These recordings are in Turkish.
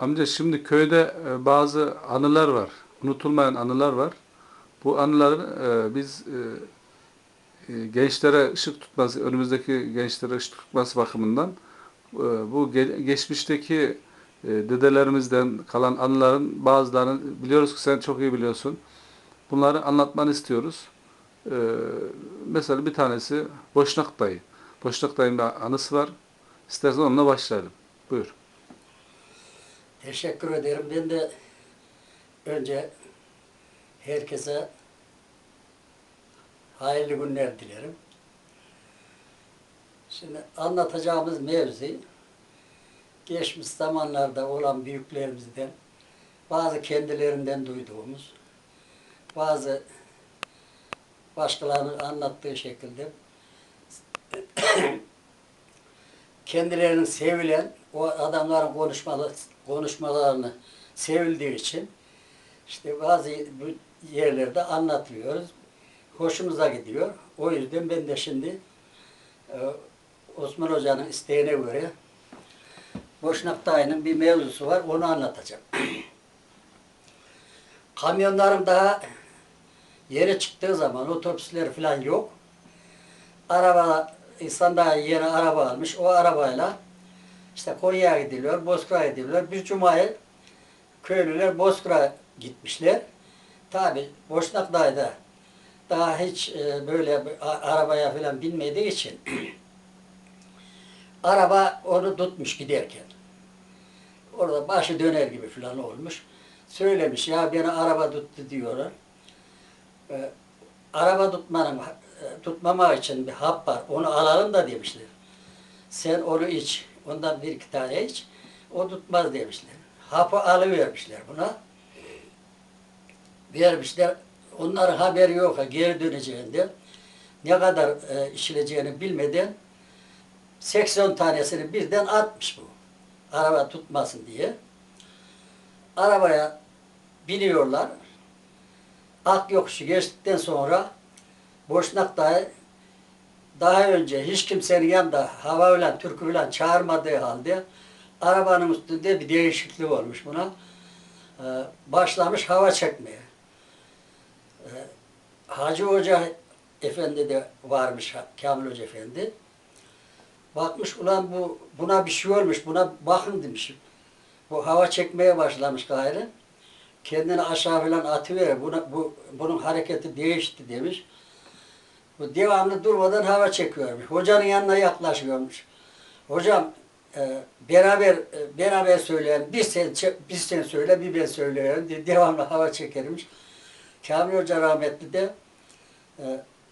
Amca şimdi köyde e, bazı anılar var. Unutulmayan anılar var. Bu anıları e, biz e, gençlere ışık tutması, önümüzdeki gençlere ışık tutması bakımından bu ge- geçmişteki dedelerimizden kalan anıların bazılarını biliyoruz ki sen çok iyi biliyorsun. Bunları anlatmanı istiyoruz. Mesela bir tanesi Boşnak Dayı. Boşnak Dayı'nın anısı var. İstersen onunla başlayalım. Buyur. Teşekkür ederim. Ben de önce herkese hayırlı günler dilerim. Şimdi anlatacağımız mevzu geçmiş zamanlarda olan büyüklerimizden bazı kendilerinden duyduğumuz bazı başkalarının anlattığı şekilde kendilerinin sevilen o adamların konuşmalı, konuşmalarını sevildiği için işte bazı yerlerde anlatıyoruz. Hoşumuza gidiyor. O yüzden ben de şimdi e, Osman Hoca'nın isteğine göre Boşnak Dayı'nın bir mevzusu var. Onu anlatacağım. Kamyonların daha yere çıktığı zaman otobüsler falan yok. Araba, insan daha yeni araba almış. O arabayla işte Konya'ya gidiliyor, Bozkır'a gidiliyor. Bir cumayı köylüler Bozkır'a gitmişler. Tabi Boşnak Dağı'da daha hiç e, böyle arabaya falan binmediği için araba onu tutmuş giderken. Orada başı döner gibi falan olmuş. Söylemiş ya beni araba tuttu diyorlar. E, araba tutmanın e, tutmamak için bir hap var. Onu alalım da demişler. Sen onu iç. Ondan bir iki tane iç. O tutmaz demişler. Hapı alıvermişler buna. Vermişler. Onların haberi yok geri döneceğinde. Ne kadar e, işileceğini bilmeden 80 tanesini birden atmış bu. Araba tutmasın diye. Arabaya biniyorlar. Ak yokuşu geçtikten sonra Boşnak Dağı daha önce hiç kimsenin yanında hava ile türkü ile çağırmadığı halde arabanın üstünde bir değişiklik olmuş buna. Ee, başlamış hava çekmeye. Ee, Hacı Hoca Efendi de varmış Kamil Hoca Efendi. Bakmış ulan bu buna bir şey olmuş buna bakın demiş. Bu hava çekmeye başlamış gayrı. Kendini aşağı falan atıver. Buna, bu, bunun hareketi değişti demiş. Bu devamlı durmadan hava çekiyormuş. Hocanın yanına yaklaşıyormuş. Hocam e, beraber e, beraber söyleyen bir sen bir sen söyle bir ben söylüyorum diye devamlı hava çekermiş. Kamil Hoca rahmetli de e,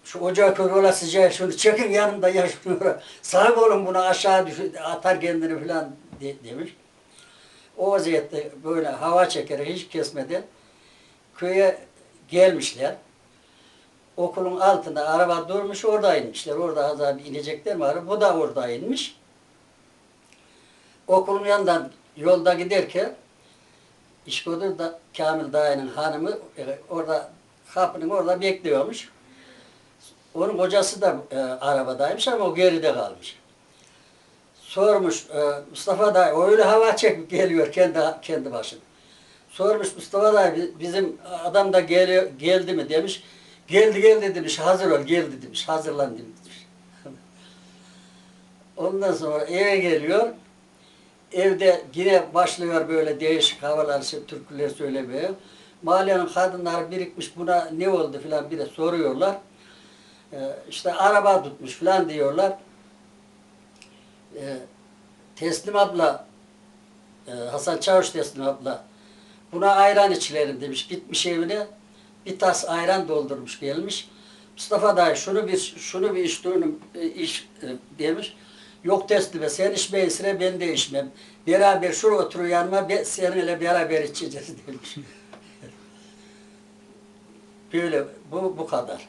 şu ocağı kör ola sıcağı şunu çekin yanımda ya şunu sağ olun bunu aşağı düş atar kendini falan de- demiş. O vaziyette böyle hava çekerek hiç kesmeden köye gelmişler okulun altında araba durmuş orada inmişler. Orada az abi inecekler mi? Bu da orada inmiş. Okulun yanından yolda giderken İşkodur da Kamil Dayı'nın hanımı e, orada kapının orada bekliyormuş. Onun kocası da e, arabadaymış ama o geride kalmış. Sormuş e, Mustafa Dayı öyle hava çekip geliyor kendi kendi başına. Sormuş Mustafa Dayı "bi- bizim adam da geliyor, geldi mi demiş. Geldi geldi demiş hazır ol geldi demiş hazırlan demiş. Ondan sonra eve geliyor. Evde yine başlıyor böyle değişik havalar, türküler söylemeye. Mahallenin kadınları birikmiş buna ne oldu filan bir de soruyorlar. Ee, işte araba tutmuş filan diyorlar. Ee, Teslim abla, e, Hasan Çavuş Teslim abla buna ayran içilerim demiş. Gitmiş evine bir tas ayran doldurmuş gelmiş. Mustafa dayı şunu bir şunu bir iç şunu e, iç e, demiş. Yok teslime sen içmeyin sıra ben de içmem. Beraber şuraya otur yanıma be- seninle beraber içeceğiz demiş. Böyle bu bu kadar.